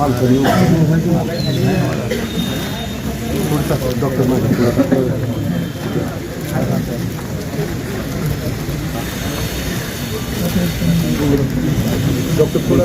मालकरी पुढचा doctor doctor पुढे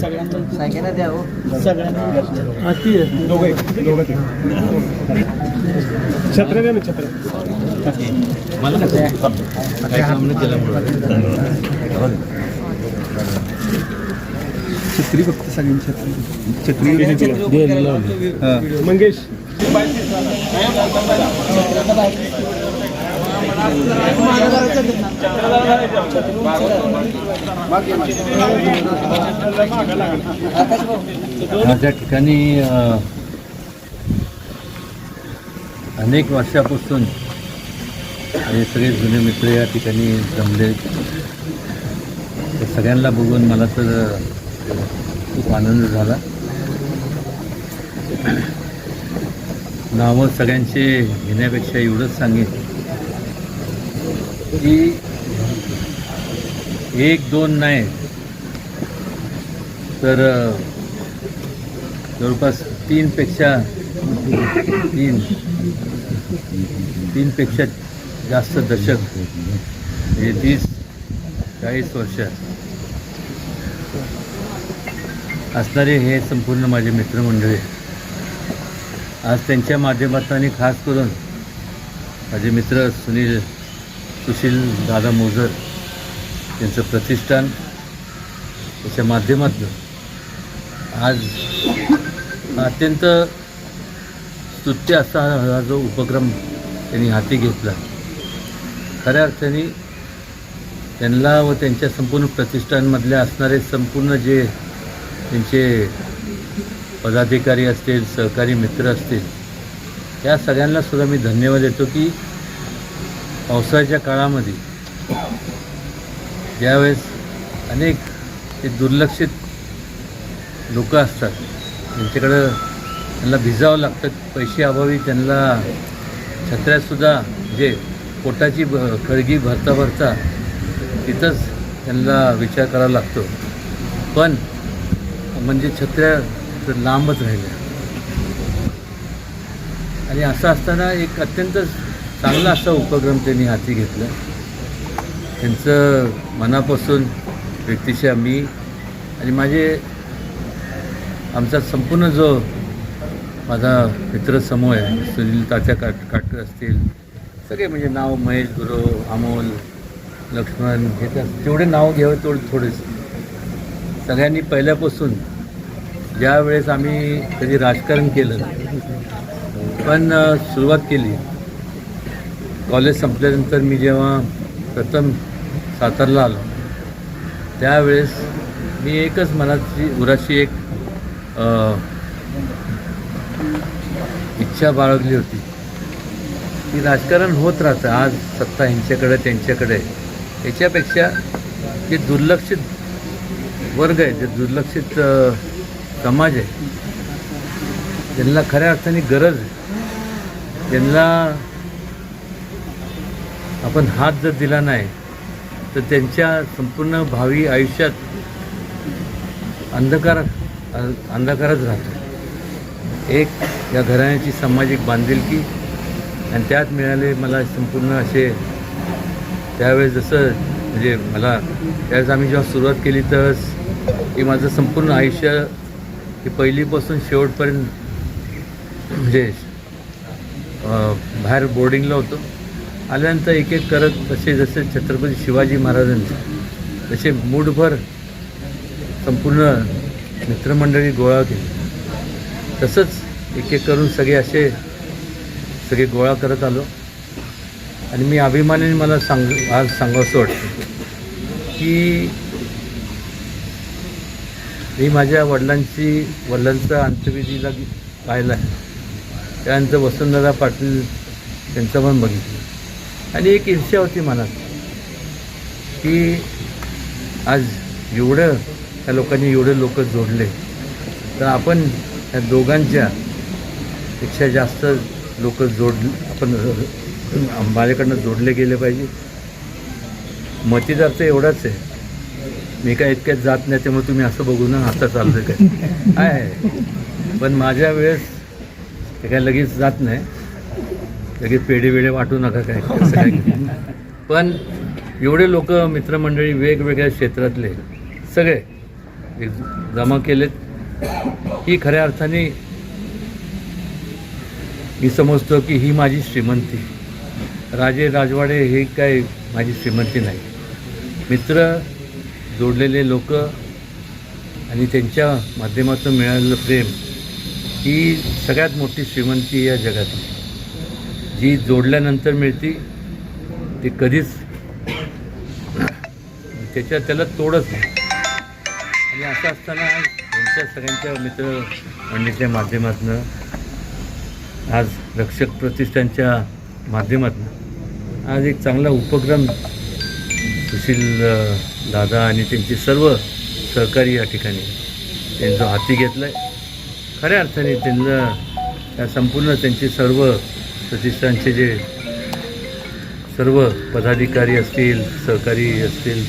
सगळ्यांना द्या हो. छत्र. द्या ना छत्र मला फक्त सगळ्यांची छत्री छत्री मंगेश. माझ्या ठिकाणी अनेक वर्षापासून हे सगळे जुने मित्र या ठिकाणी जमले. ते सगळ्यांना बघून मला तर खूप आनंद झाला. नावं सगळ्यांचे घेण्यापेक्षा एवढंच सांगेन. की एक दोन नाही. तर जवळपास तीनपेक्षा तीन तीनपेक्षा जास्त दशक म्हणजे तीस चाळीस वर्ष असणारे हे संपूर्ण माझे मित्रमंडळी. आज त्यांच्या माध्यमातून आणि खास करून माझे मित्र सुनील सुशील दादा मोजर त्यांचं प्रतिष्ठान त्याच्या माध्यमातून आज अत्यंत स्तुत्य असा हा जो उपक्रम त्यांनी हाती घेतला. खऱ्या अर्थाने त्यांना व त्यांच्या संपूर्ण प्रतिष्ठानमधल्या असणारे संपूर्ण जे त्यांचे पदाधिकारी असतील सहकारी मित्र असतील या सगळ्यांना सुद्धा मी धन्यवाद देतो की पावसाळ्याच्या काळामध्ये ज्यावेळेस अनेक ते दुर्लक्षित लोक असतात त्यांच्याकडं त्यांना भिजावं लागतं पैसे अभावी त्यांना छत्र्यासुद्धा जे पोटाची ब खळगी भरता भरता तिथंच त्यांना विचार करावा लागतो. पण म्हणजे छत्र्या तर लांबच राहिल्या आणि असं असताना एक अत्यंत चांगला असा उपक्रम त्यांनी हाती घेतला. त्यांचं मनापासून व्यक्तिशा मी आणि माझे आमचा संपूर्ण जो माझा मित्रसमूह आहे सुनील तात्या काट काटकर असतील सगळे म्हणजे नाव महेश गुरु अमोल लक्ष्मण हे तेवढे नाव घ्यावं तेवढे थोडेच सगळ्यांनी पहिल्यापासून ज्या वेळेस आम्ही कधी राजकारण केलं पण सुरुवात केली. कॉलेज संपल्यानंतर मी जेव्हा प्रथम सातारला आलो त्यावेळेस मी एकच मनाची उराशी एक इच्छा बाळगली होती. की राजकारण होत राहतं. आज सत्ता ह्यांच्याकडे त्यांच्याकडे. याच्यापेक्षा जे दुर्लक्षित वर्ग आहे जे दुर्लक्षित समाज आहे. ज्यांना खऱ्या अर्थाने गरज आहे. त्यांना आपण हात जर दिला नाही तर त्यांच्या संपूर्ण भावी आयुष्यात अंधकार अंधकारच राहतो. एक या घराण्याची सामाजिक बांधिलकी आणि त्यात मिळाले मला संपूर्ण असे त्यावेळेस जसं म्हणजे मला त्यावेळेस आम्ही जेव्हा सुरुवात केली तर की माझं संपूर्ण आयुष्य की पहिलीपासून शेवटपर्यंत म्हणजे बाहेर बोर्डिंगला होतो. आल्यानंतर एक एक करत तसे जसे छत्रपती शिवाजी महाराजांचे तसे मूठभर संपूर्ण मित्रमंडळी गोळा केली. तसंच एक एक करून सगळे असे सगळे गोळा करत आलो. आणि मी अभिमानाने मला सांग आज सांगावंसं वाटतं की मी माझ्या वडिलांची वडिलांचा अंत्यविधीला पाहिला आहे. त्यानंतर वसंतदादा पाटील त्यांचं पण बघितलं. आणि एक ईर्ष्या होती मनात की आज एवढं त्या लोकांनी एवढे लोक जोडले तर आपण या दोघांच्या पेक्षा जास्त लोक जोड आपण माझ्याकडनं जोडले गेले पाहिजे. मतीदार तर एवढाच आहे मी काय इतक्यात जात नाही त्यामुळे तुम्ही असं बघू ना आता चाललं काय. आहे. पण माझ्या वेळेस ते काय लगेच जात नाही. लगेच पेढे वेळे वाटू नका काय काय. पण एवढे लोक मित्रमंडळी वेगवेगळ्या क्षेत्रातले सगळे जमा केलेत. ही खऱ्या अर्थाने मी समजतो की ही माझी श्रीमंती. राजे राजवाडे हे काय माझी श्रीमंती नाही. मित्र जोडलेले लोक आणि त्यांच्या माध्यमातून मिळालेलं प्रेम ही सगळ्यात मोठी श्रीमंती या जगात जी जोडल्यानंतर मिळती ती कधीच त्याच्या त्याला तोडच नाही. आणि असं असताना त्यांच्या सगळ्यांच्या मित्र मंडळीच्या माध्यमातून आज रक्षक प्रतिष्ठानच्या माध्यमातून आज एक चांगला उपक्रम सुशील दादा आणि त्यांचे सर्व सहकारी या ठिकाणी त्यांचं हाती घेतलं आहे खऱ्या अर्थाने त्यांना या संपूर्ण त्यांचे सर्व प्रतिष्ठानचे जे सर्व पदाधिकारी असतील सहकारी असतील